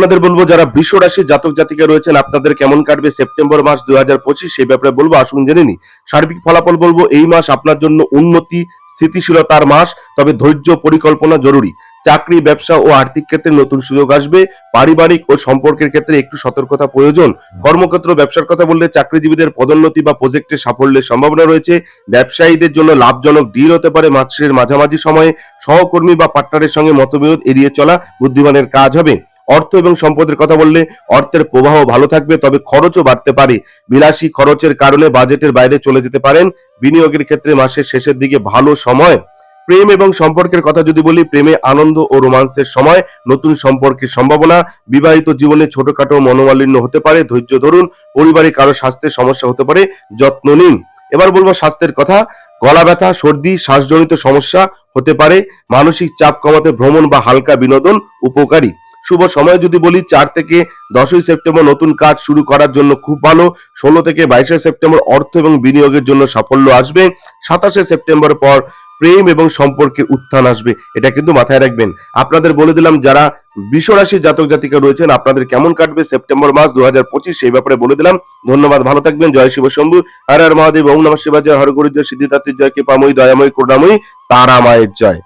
আপনাদের বলব, যারা বৃষ রাশি জাতক জাতিকা রয়েছেন, আপনাদের কেমন কাটবে সেপ্টেম্বর মাস দুই হাজার পঁচিশ, সেই ব্যাপারে বলব, আসুন জেনে নি সার্বিক ফলাফল বলব, এই মাস আপনার জন্য উন্নতি, স্থিতিশীলতার মাস, তবে ধৈর্য পরিকল্পনা জরুরি। চাকরি, ব্যবসা ও আর্থিক ক্ষেত্রে নতুন সুযোগ আসবে, পারিবারিক ও সম্পর্কের ক্ষেত্রে একটু সতর্কতা প্রয়োজন। কর্মক্ষেত্র, ব্যবসার কথা বললে চাকরিজীবীদের পদোন্নতি বা প্রজেক্টে সাফল্যের সম্ভাবনা রয়েছে। ব্যবসায়ীদের জন্য লাভজনক ডিল হতে পারে মাসের মাঝামাঝি সময়ে। সহকর্মী বা পার্টনারের সঙ্গে মতবিরোধ এড়িয়ে চলা বুদ্ধিমানের কাজ হবে। অর্থ এবং সম্পদের কথা বললে অর্থের প্রবাহ ভালো থাকবে, তবে খরচও বাড়তে পারে। বিলাসী খরচের কারণে বাজেটের বাইরে চলে যেতে পারেন। বিনিয়োগের ক্ষেত্রে মাসের শেষের দিকে ভালো সময়। প্রেম এবং সম্পর্কের কথা যদি বলি, প্রেমে আনন্দ ও রোমান্সের সময়, নতুন সম্পর্কের সম্ভাবনা, বিবাহিত জীবনে ছোটখাটো মনোমালিন্য হতে পারে, ধৈর্য ধরুন, পরিবারে কারও স্বাস্থ্যের সমস্যা হতে পারে, যত্ন নিন। এবার বলব স্বাস্থ্যের কথা, গলা ব্যথা, সর্দি, শ্বাসজনিত সমস্যা হতে পারে, মানসিক চাপ কমাতে ভ্রমণ বা হালকা বিনোদন উপকারী। শুভ সময় যদি বলি, চার থেকে দশই সেপ্টেম্বর নতুন কাজ শুরু করার জন্য খুব ভালো। ষোলো থেকে বাইশে সেপ্টেম্বর অর্থ এবং বিনিয়োগের জন্য সাফল্য আসবে। সাতাশে সেপ্টেম্বর পর প্রেম এবং সম্পর্কের উত্থান আসবে। এটা কিন্তু মাথায় রাখবেন। আপনাদের বলে দিলাম, যারা বিশ্বরাশির জাতক জাতিকা রয়েছেন, আপনাদের কেমন কাটবে সেপ্টেম্বর মাস দু হাজার পঁচিশ, সেই ব্যাপারে বলে দিলাম। ধন্যবাদ, ভালো থাকবেন। জয় শিব শম্ভু। হর হর মহাদেব, ওম নমঃ শিবায়। জয় হর গুরু জয়, সিদ্ধিদাত্রী জয়, কৃপাময়ী, দয়াময়ী, করুণাময়ী তারা মায়ের জয়।